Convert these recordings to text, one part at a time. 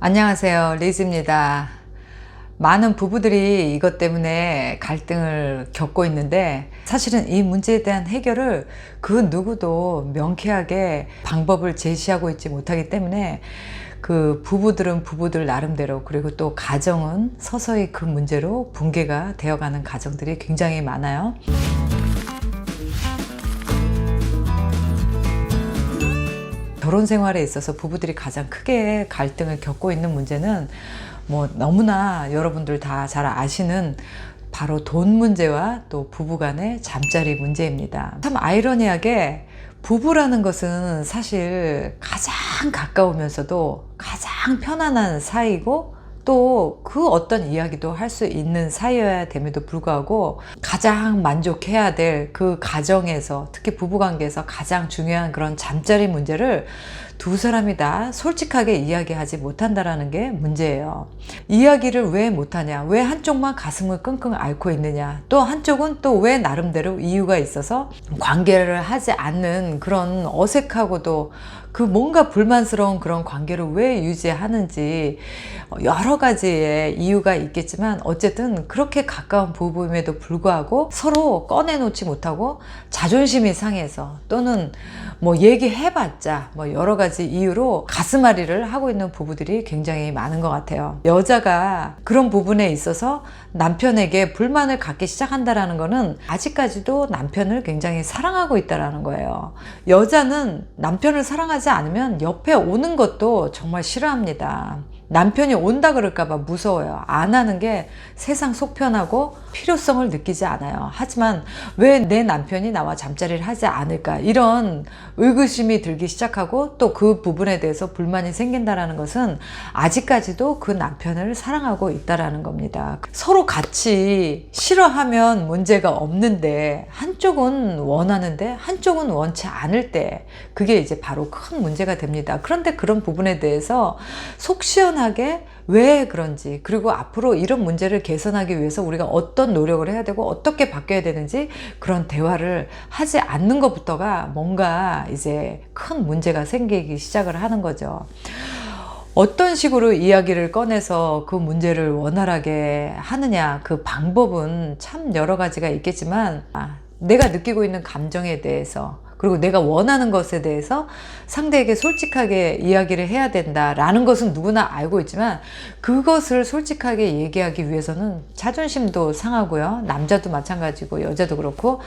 안녕하세요. 리즈입니다. 많은 부부들이 이것 때문에 갈등을 겪고 있는데 사실은 이 문제에 대한 해결을 그 누구도 명쾌하게 방법을 제시하고 있지 못하기 때문에 그 부부들은 부부들 나름대로 그리고 또 가정은 서서히 그 문제로 붕괴가 되어가는 가정들이 굉장히 많아요. 결혼 생활에 있어서 부부들이 가장 크게 갈등을 겪고 있는 문제는 뭐 너무나 여러분들 다 잘 아시는 바로 돈 문제와 또 부부 간의 잠자리 문제입니다. 참 아이러니하게 부부라는 것은 사실 가장 가까우면서도 가장 편안한 사이고 또 그 어떤 이야기도 할 수 있는 사이여야 됨에도 불구하고 가장 만족해야 될 그 가정에서 특히 부부관계에서 가장 중요한 그런 잠자리 문제를 두 사람이 다 솔직하게 이야기하지 못한다라는 게 문제예요. 이야기를 왜 못하냐? 왜 한쪽만 가슴을 끙끙 앓고 있느냐? 또 한쪽은 또 왜 나름대로 이유가 있어서 관계를 하지 않는 그런 어색하고도 그 뭔가 불만스러운 그런 관계를 왜 유지하는지 여러 가지의 이유가 있겠지만 어쨌든 그렇게 가까운 부부임에도 불구하고 서로 꺼내놓지 못하고 자존심이 상해서 또는 뭐 얘기해봤자 뭐 여러 가지 이유로 가슴앓이를 하고 있는 부부들이 굉장히 많은 것 같아요. 여자가 그런 부분에 있어서 남편에게 불만을 갖기 시작한다라는 거는 아직까지도 남편을 굉장히 사랑하고 있다라는 거예요. 여자는 남편을 사랑하지 않으면 옆에 오는 것도 정말 싫어합니다. 남편이 온다 그럴까봐 무서워요. 안 하는 게 세상 속편하고 필요성을 느끼지 않아요. 하지만 왜 내 남편이 나와 잠자리를 하지 않을까? 이런 의구심이 들기 시작하고 또 그 부분에 대해서 불만이 생긴다라는 것은 아직까지도 그 남편을 사랑하고 있다라는 겁니다. 서로 같이 싫어하면 문제가 없는데 한쪽은 원하는데 한쪽은 원치 않을 때 그게 이제 바로 큰 문제가 됩니다. 그런데 그런 부분에 대해서 속 시원 하게 왜 그런지 그리고 앞으로 이런 문제를 개선하기 위해서 우리가 어떤 노력을 해야 되고 어떻게 바뀌어야 되는지 그런 대화를 하지 않는 것부터가 뭔가 이제 큰 문제가 생기기 시작을 하는 거죠. 어떤 식으로 이야기를 꺼내서 그 문제를 원활하게 하느냐 그 방법은 참 여러 가지가 있겠지만 아, 내가 느끼고 있는 감정에 대해서 그리고 내가 원하는 것에 대해서 상대에게 솔직하게 이야기를 해야 된다라는 것은 누구나 알고 있지만 그것을 솔직하게 얘기하기 위해서는 자존심도 상하고요. 남자도 마찬가지고 여자도 그렇고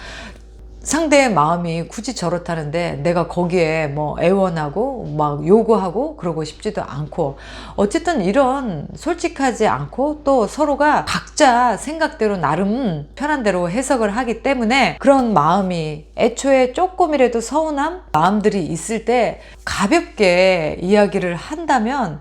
상대의 마음이 굳이 저렇다는데 내가 거기에 뭐 애원하고 막 요구하고 그러고 싶지도 않고 어쨌든 이런 솔직하지 않고 또 서로가 각자 생각대로 나름 편한 대로 해석을 하기 때문에 그런 마음이 애초에 조금이라도 서운함 마음들이 있을 때 가볍게 이야기를 한다면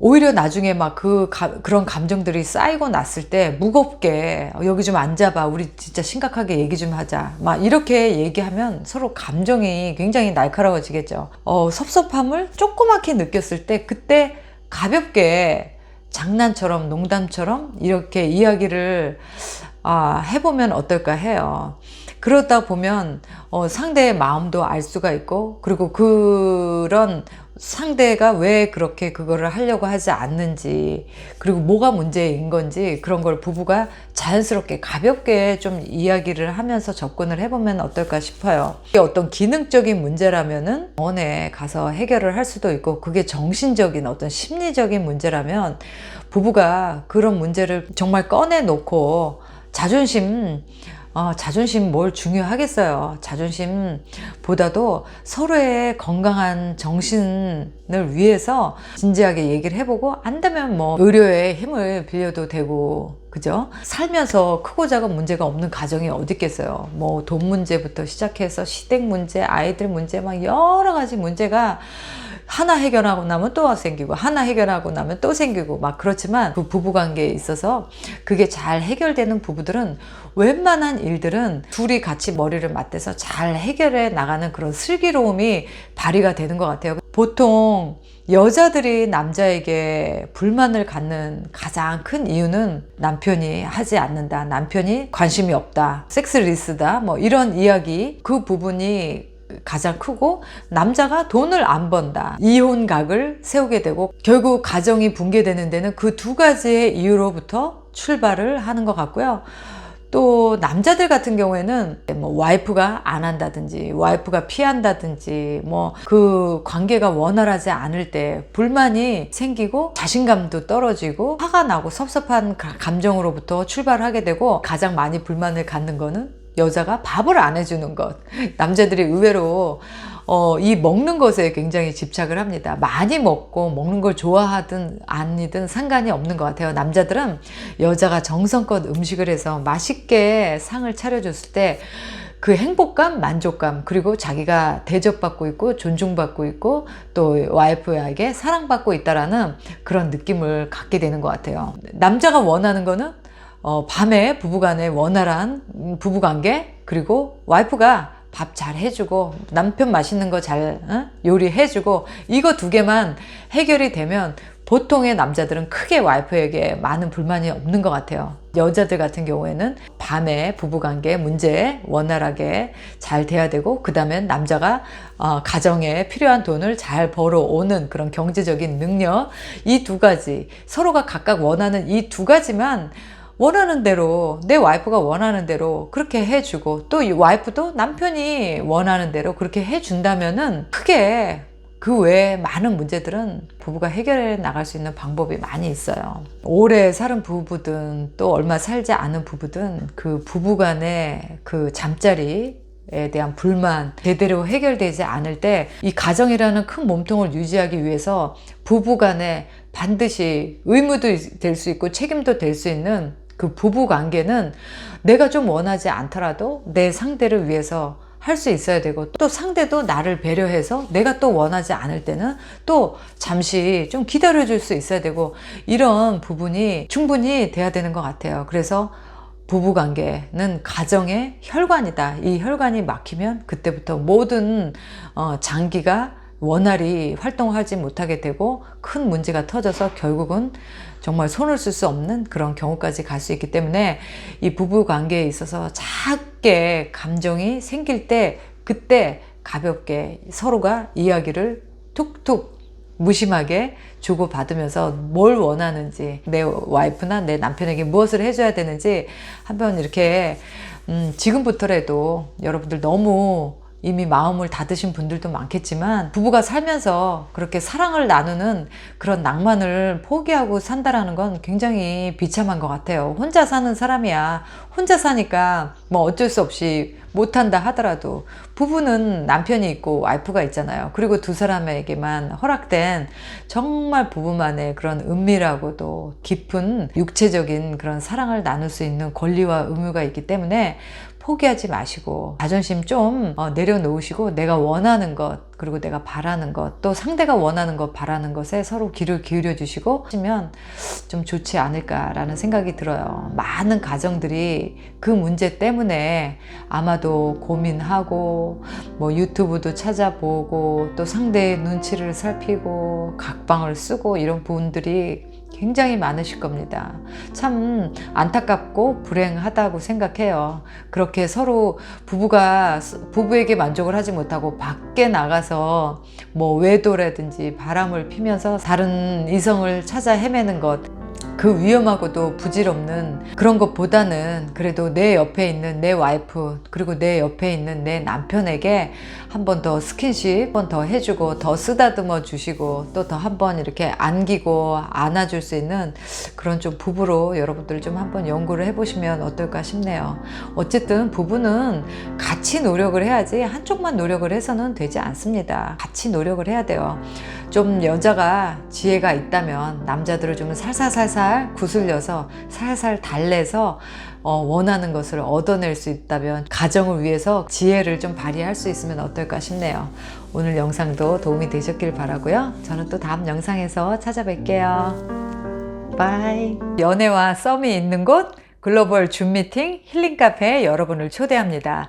오히려 나중에 막 그 그런 감정들이 쌓이고 났을 때 무겁게 어, 여기 좀 앉아봐 우리 진짜 심각하게 얘기 좀 하자 막 이렇게 얘기하면 서로 감정이 굉장히 날카로워지겠죠 어, 섭섭함을 조그맣게 느꼈을 때 그때 가볍게 장난처럼 농담처럼 이렇게 이야기를 아, 해보면 어떨까 해요. 그러다 보면 어, 상대의 마음도 알 수가 있고 그리고 그런 상대가 왜 그렇게 그거를 하려고 하지 않는지 그리고 뭐가 문제인 건지 그런 걸 부부가 자연스럽게 가볍게 좀 이야기를 하면서 접근을 해보면 어떨까 싶어요. 어떤 기능적인 문제라면은 병원에 가서 해결을 할 수도 있고 그게 정신적인 어떤 심리적인 문제라면 부부가 그런 문제를 정말 꺼내놓고 자존심 어, 자존심 뭘 중요하겠어요. 자존심보다도 서로의 건강한 정신을 위해서 진지하게 얘기를 해보고 안 되면 뭐 의료의 힘을 빌려도 되고 그죠? 살면서 크고 작은 문제가 없는 가정이 어디 있겠어요. 뭐 돈 문제부터 시작해서 시댁 문제, 아이들 문제 막 여러 가지 문제가 하나 해결하고 나면 또 생기고 하나 해결하고 나면 또 생기고 막 그렇지만 그 부부 관계에 있어서 그게 잘 해결되는 부부들은 웬만한 일들은 둘이 같이 머리를 맞대서 잘 해결해 나가는 그런 슬기로움이 발휘가 되는 것 같아요. 보통 여자들이 남자에게 불만을 갖는 가장 큰 이유는 남편이 하지 않는다. 남편이 관심이 없다. 섹스리스다. 뭐 이런 이야기 그 부분이 가장 크고 남자가 돈을 안 번다. 이혼각을 세우게 되고 결국 가정이 붕괴되는 데는 그 두 가지의 이유로부터 출발을 하는 것 같고요. 또 남자들 같은 경우에는 뭐 와이프가 안 한다든지 와이프가 피한다든지 뭐 그 관계가 원활하지 않을 때 불만이 생기고 자신감도 떨어지고 화가 나고 섭섭한 가- 감정으로부터 출발하게 되고 가장 많이 불만을 갖는 거는 여자가 밥을 안 해주는 것 남자들이 의외로 어, 이 먹는 것에 굉장히 집착을 합니다. 많이 먹고 먹는 걸 좋아하든 아니든 상관이 없는 것 같아요. 남자들은 여자가 정성껏 음식을 해서 맛있게 상을 차려줬을 때 그 행복감, 만족감, 그리고 자기가 대접받고 있고 존중받고 있고 또 와이프에게 사랑받고 있다라는 그런 느낌을 갖게 되는 것 같아요. 남자가 원하는 거는 어, 밤에 부부간의 원활한 음, 부부관계 그리고 와이프가 밥 잘 해주고 남편 맛있는 거잘 요리해주고 이거 두 개만 해결이 되면 보통의 남자들은 크게 와이프에게 많은 불만이 없는 것 같아요. 여자들 같은 경우에는 밤에 부부관계 문제 원활하게 잘 돼야 되고 그 다음에 남자가 어, 가정에 필요한 돈을 잘 벌어오는 그런 경제적인 능력 이 두 가지 서로가 각각 원하는 이 두 가지만 원하는 대로 내 와이프가 원하는 대로 그렇게 해주고 또 이 와이프도 남편이 원하는 대로 그렇게 해준다면은 크게 그 외에 많은 문제들은 부부가 해결해 나갈 수 있는 방법이 많이 있어요. 오래 사는 부부든 또 얼마 살지 않은 부부든 그 부부 간의 그 잠자리 에 대한 불만 제대로 해결되지 않을 때 이 가정이라는 큰 몸통을 유지하기 위해서 부부 간에 반드시 의무도 될 수 있고 책임도 될 수 있는 그 부부 관계는 내가 좀 원하지 않더라도 내 상대를 위해서 할 수 있어야 되고 또 상대도 나를 배려해서 내가 또 원하지 않을 때는 또 잠시 좀 기다려 줄 수 있어야 되고 이런 부분이 충분히 돼야 되는 것 같아요. 그래서 부부 관계는 가정의 혈관이다. 이 혈관이 막히면 그때부터 모든 어, 장기가 원활히 활동하지 못하게 되고 큰 문제가 터져서 결국은 정말 손을 쓸 수 없는 그런 경우까지 갈 수 있기 때문에 이 부부 관계에 있어서 작게 감정이 생길 때 그때 가볍게 서로가 이야기를 툭툭 무심하게 주고받으면서 뭘 원하는지 내 와이프나 내 남편에게 무엇을 해줘야 되는지 한번 이렇게 음, 지금부터라도 여러분들 너무 이미 마음을 닫으신 분들도 많겠지만 부부가 살면서 그렇게 사랑을 나누는 그런 낭만을 포기하고 산다라는 건 굉장히 비참한 것 같아요. 혼자 사는 사람이야. 혼자 사니까 뭐 어쩔 수 없이 못한다 하더라도 부부는 남편이 있고 와이프가 있잖아요. 그리고 두 사람에게만 허락된 정말 부부만의 그런 은밀하고도 깊은 육체적인 그런 사랑을 나눌 수 있는 권리와 의무가 있기 때문에 포기하지 마시고 자존심 좀 어, 내려놓으시고 내가 원하는 것 그리고 내가 바라는 것 또 상대가 원하는 것 바라는 것에 서로 귀를 기울여 주시고 하시면 좀 좋지 않을까라는 생각이 들어요. 많은 가정들이 그 문제 때문에 아마도 고민하고 뭐 유튜브도 찾아보고 또 상대의 눈치를 살피고 각방을 쓰고 이런 분들이 굉장히 많으실 겁니다. 참 안타깝고 불행하다고 생각해요. 그렇게 서로 부부가 부부에게 만족을 하지 못하고 밖에 나가서 뭐 외도라든지 바람을 피면서 다른 이성을 찾아 헤매는 것. 그 위험하고도 부질없는 그런 것보다는 그래도 내 옆에 있는 내 와이프 그리고 내 옆에 있는 내 남편에게 한 번 더 스킨십 한 번 더 해주고 더 쓰다듬어 주시고 또 더 한 번 이렇게 안기고 안아줄 수 있는 그런 좀 부부로 여러분들 좀 한번 연구를 해보시면 어떨까 싶네요. 어쨌든 부부는 같이 노력을 해야지 한쪽만 노력을 해서는 되지 않습니다. 같이 노력을 해야 돼요. 좀 여자가 지혜가 있다면 남자들을 좀 살살살살 구슬려서 살살 달래서 어, 원하는 것을 얻어낼 수 있다면 가정을 위해서 지혜를 좀 발휘할 수 있으면 어떨까 싶네요. 오늘 영상도 도움이 되셨길 바라고요. 저는 또 다음 영상에서 찾아뵐게요. 바이. 연애와 썸이 있는 곳 글로벌 줌 미팅 힐링 카페에 여러분을 초대합니다.